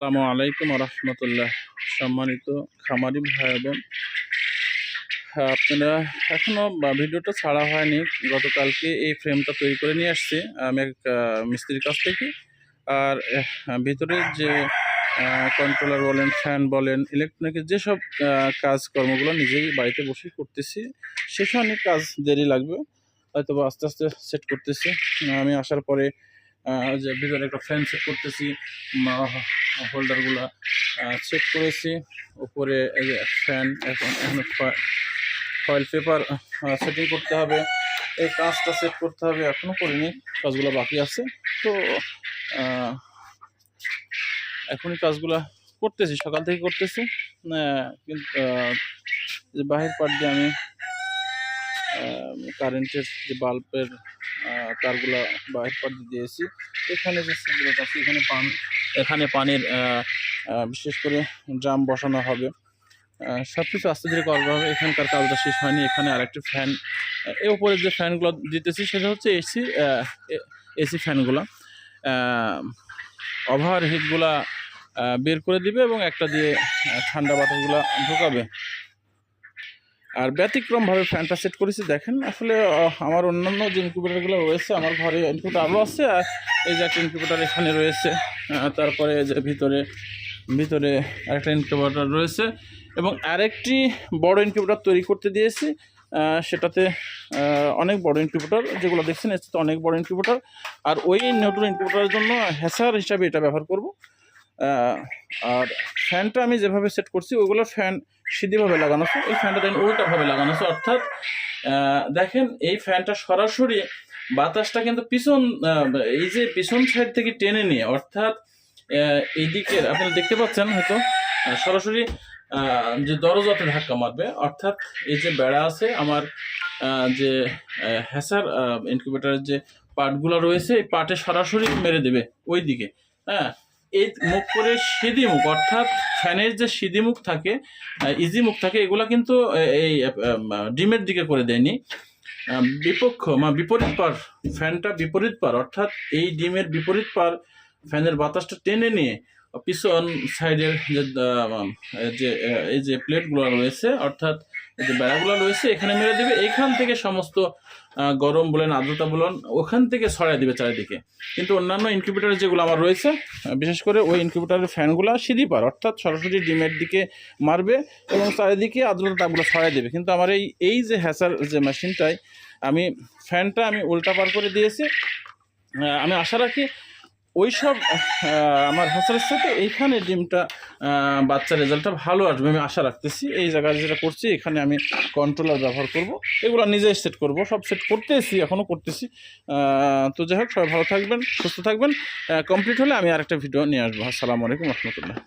আসসালামু আলাইকুম রহমতুল্লাহ সম্মানিত খামারি ভাই বোন। হ্যাঁ, আপনারা এখনও ভিডিওটা ছাড়া হয়নি গতকালকে এই ফ্রেমটা তৈরি করে নিয়ে আসছি আমি এক মিস্ত্রির কাছ থেকে। আর ভিতরে যে কন্ট্রোলার বলেন ফ্যান বলেন ইলেকট্রনিকের যেসব কাজকর্মগুলো নিজেই বাড়িতে বসেই করতেছি সেসব অনেক কাজ দেরি লাগবে হয়তো আস্তে আস্তে সেট করতেছি। আমি আসার পরে যে ভিতরে একটা ফ্যান সেট করতেছি হোল্ডারগুলো চেক করেছি। উপরে ফ্যান এখন এখন ফয়েল পেপার সেটিং করতে হবে। এই কাজটা সেট করতে হবে এখনও করিনি, কাজগুলো বাকি আছে। তো এখনই কাজগুলা করতেছি, সকাল থেকে করতেছি। কিন্তু বাহির পাট দিয়ে আমি কারেন্টের যে বাল্বের তারগুলো পাট দিয়ে দিয়েছি, এখানে যে সিগরেট আছে, এখানে পান, এখানে পানির বিশেষ করে ড্রাম বসানো হবে। সব কিছু আস্তে ধীরে করা হবে এখানকার কাজটা শেষ হয়নি। এখানে আরেকটি ফ্যান এর উপরে যে ফ্যানগুলো দিতেছি, সেটা হচ্ছে এসি এসি ফ্যানগুলো ওভার হিটগুলা বের করে দিবে এবং একটা দিয়ে ঠান্ডা বাতাসগুলো ঢোকাবে। আর ব্যতিক্রমভাবে ফ্যানটা সেট করেছি, দেখেন। আসলে আমার অন্যান্য যে ইনকিউবেটারগুলো রয়েছে, আমার ঘরে ইনকিউবেটার আরও আছে, আর এই যে একটা ইনকিউবেটার এখানে রয়েছে তারপরে যে ভিতরে ভিতরে আরেকটা ইনকিউবেটার রয়েছে, এবং আরেকটি বড় ইনকিউবেটার তৈরি করতে দিয়েছি সেটাতে অনেক বড় ইনকিউবেটার যেগুলো দেখছেন এর তো অনেক বড় ইনকিউবেটার আর ওই নতুন ইনকিউবেটারের জন্য হ্যাসার হিসাবে এটা ব্যবহার করব। আর ফ্যানটা আমি যেভাবে সেট করছি, ওইগুলো ফ্যান সিধিভাবে লাগানো আছে, এই ফ্যানটা দেখেন উল্টাভাবে লাগানো আছে, অর্থাৎ দেখেন এই ফ্যানটা সরাসরি বাতাসটা কিন্তু পিছন এই যে পিছন সাইড থেকে টেনে নিয়ে, অর্থাৎ এইদিকে আপনারা দেখতে পাচ্ছেন হয়তো সরাসরি যে দরজাতে ধাক্কা মারবে, অর্থাৎ এই যে বেড়া আছে, আমার যে হ্যাসার ইনকিউবেটারের যে পার্টগুলো রয়েছে, এই পার্টে সরাসরি মেরে দেবে ওই দিকে হ্যাঁ? এই মুখ করে সিধি মুখ, অর্থাৎ ফ্যানের যে সিধি মুখ থাকে ইজি মুখ থাকে, এগুলো কিন্তু এই ডিমের দিকে করে দেয়নি। বিপক্ষ মানে বিপরীত পার, ফ্যানটা বিপরীত পার, অর্থাৎ এই ডিমের বিপরীত পার ফ্যানের বাতাসটা টেনে নিয়ে পিছন সাইডের যে এই যে প্লেটগুলো রয়েছে, অর্থাৎ যে বেড়াগুলো রয়েছে, এখানে মেরে দেবে। এখান থেকে সমস্ত গরম বলেন, আর্দ্রতা বলেন, ওখান থেকে ছড়াই দিবে চারিদিকে। কিন্তু অন্যান্য ইনকিউবেটার যেগুলো আমার রয়েছে বিশেষ করে ওই ইনকিউবেটারের ফ্যানগুলো সিঁড়ি পার, অর্থাৎ সরাসরি ডিমের দিকে মারবে এবং চারিদিকে আর্দ্রতা তাপগুলো ছড়াই দেবে। কিন্তু আমার এই এই যে হ্যাসার যে মেশিনটায় আমি ফ্যানটা আমি উল্টা পার করে দিয়েছি। আমি আশা রাখি ওই সব আমার হাসার সাথে এইখানে ডিমটা বাচ্চা রেজাল্টটা ভালো আসবে, আমি আশা রাখতেছি। এই জায়গায় যেটা করছি, এখানে আমি কন্ট্রোলার ব্যবহার করব। এগুলো নিজে সেট করব, সব সেট করতেছি এখনও করতেছি। তো যাই হোক, সবাই ভালো থাকবেন, সুস্থ থাকবেন। কমপ্লিট হলে আমি আরেকটা ভিডিও নিয়ে আসব। আসসালামু আলাইকুম, রহমতুল্লাহ।